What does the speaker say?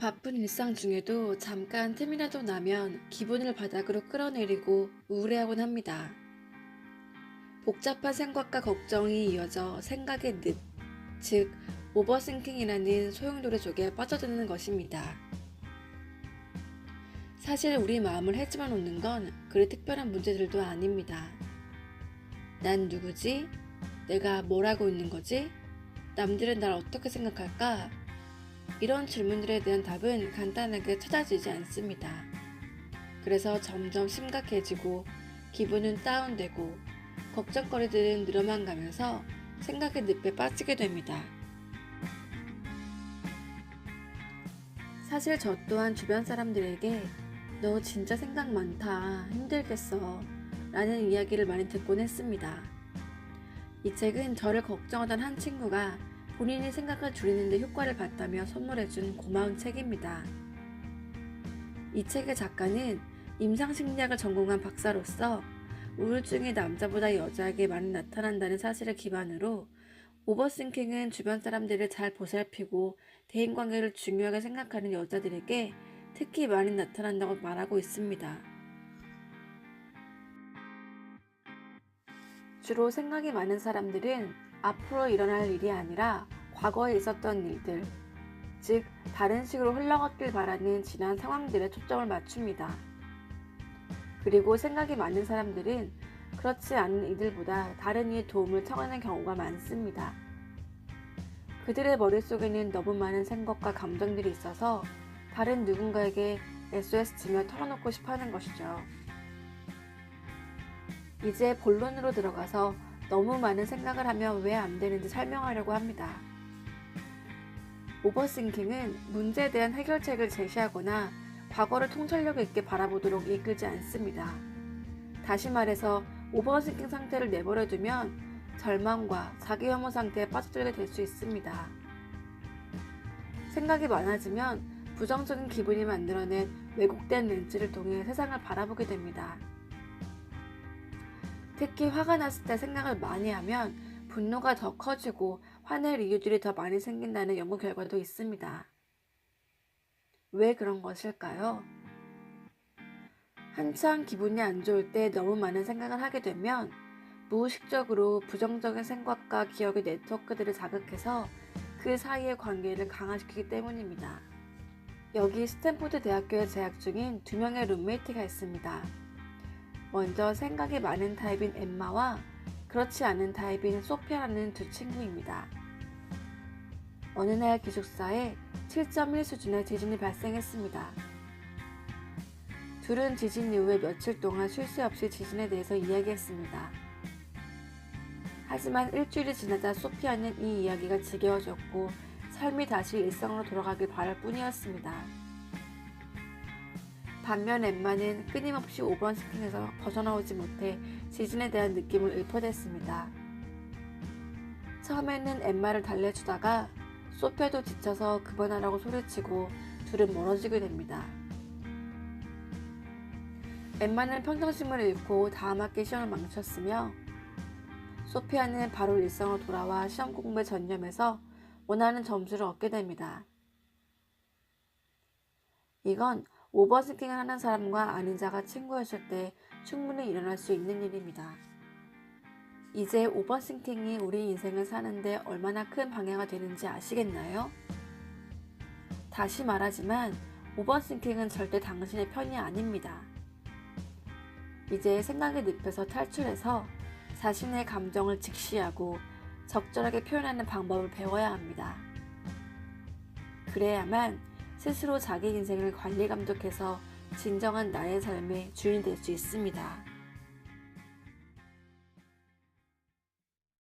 바쁜 일상 중에도 잠깐 틈이라도 나면 기분을 바닥으로 끌어내리고 우울해하곤 합니다. 복잡한 생각과 걱정이 이어져 생각의 늪, 즉 오버싱킹이라는 소용돌이 속에 빠져드는 것입니다. 사실 우리 마음을 헤집어 놓는 건 그리 특별한 문제들도 아닙니다. 난 누구지? 내가 뭘 하고 있는 거지? 남들은 날 어떻게 생각할까? 이런 질문들에 대한 답은 간단하게 찾아지지 않습니다. 그래서 점점 심각해지고 기분은 다운되고 걱정거리들은 늘어만 가면서 생각의 늪에 빠지게 됩니다. 사실 저 또한 주변 사람들에게 너 진짜 생각 많다. 힘들겠어. 라는 이야기를 많이 듣곤 했습니다. 이 책은 저를 걱정하던 한 친구가 본인이 생각을 줄이는데 효과를 봤다며 선물해준 고마운 책입니다. 이 책의 작가는 임상심리학을 전공한 박사로서 우울증이 남자보다 여자에게 많이 나타난다는 사실을 기반으로 오버싱킹은 주변 사람들을 잘 보살피고 대인관계를 중요하게 생각하는 여자들에게 특히 많이 나타난다고 말하고 있습니다. 주로 생각이 많은 사람들은 앞으로 일어날 일이 아니라 과거에 있었던 일들, 즉 다른 식으로 흘러갔길 바라는 지난 상황들에 초점을 맞춥니다. 그리고 생각이 많은 사람들은 그렇지 않은 이들보다 다른 이의 도움을 청하는 경우가 많습니다. 그들의 머릿속에는 너무 많은 생각과 감정들이 있어서 다른 누군가에게 SOS 치며 털어놓고 싶어 하는 것이죠. 이제 본론으로 들어가서 너무 많은 생각을 하면 왜 안 되는지 설명하려고 합니다. 오버싱킹은 문제에 대한 해결책을 제시하거나 과거를 통찰력 있게 바라보도록 이끌지 않습니다. 다시 말해서 오버싱킹 상태를 내버려두면 절망과 자기 혐오 상태에 빠져들게 될 수 있습니다. 생각이 많아지면 부정적인 기분이 만들어낸 왜곡된 렌즈를 통해 세상을 바라보게 됩니다. 특히 화가 났을 때 생각을 많이 하면 분노가 더 커지고 화낼 이유들이 더 많이 생긴다는 연구 결과도 있습니다. 왜 그런 것일까요? 한창 기분이 안 좋을 때 너무 많은 생각을 하게 되면 무의식적으로 부정적인 생각과 기억의 네트워크들을 자극해서 그 사이의 관계를 강화시키기 때문입니다. 여기 스탠포드 대학교에 재학 중인 두 명의 룸메이트가 있습니다. 먼저 생각이 많은 타입인 엠마와 그렇지 않은 타입인 소피아라는 두 친구입니다. 어느 날 기숙사에 7.1 수준의 지진이 발생했습니다. 둘은 지진 이후에 며칠 동안 쉴 새 없이 지진에 대해서 이야기했습니다. 하지만 일주일이 지나자 소피아는 이 이야기가 지겨워졌고 삶이 다시 일상으로 돌아가길 바랄 뿐이었습니다. 반면 엠마는 끊임없이 5번 스팅에서 벗어나오지 못해 지진에 대한 느낌을 읊어댔습니다. 처음에는 엠마를 달래주다가 소피아도 지쳐서 그만하라고 소리치고 둘은 멀어지게 됩니다. 엠마는 평정심을 잃고 다음 학기 시험을 망쳤으며 소피아는 바로 일상으로 돌아와 시험 공부에 전념해서 원하는 점수를 얻게 됩니다. 이건 오버스킹을 하는 사람과 아닌 자가 친구였을 때 충분히 일어날 수 있는 일입니다. 이제 오버싱킹이 우리 인생을 사는데 얼마나 큰 방해가 되는지 아시겠나요? 다시 말하지만 오버싱킹은 절대 당신의 편이 아닙니다. 이제 생각의 늪에서 탈출해서 자신의 감정을 직시하고 적절하게 표현하는 방법을 배워야 합니다. 그래야만 스스로 자기 인생을 관리 감독해서 진정한 나의 삶의 주인이 될수 있습니다.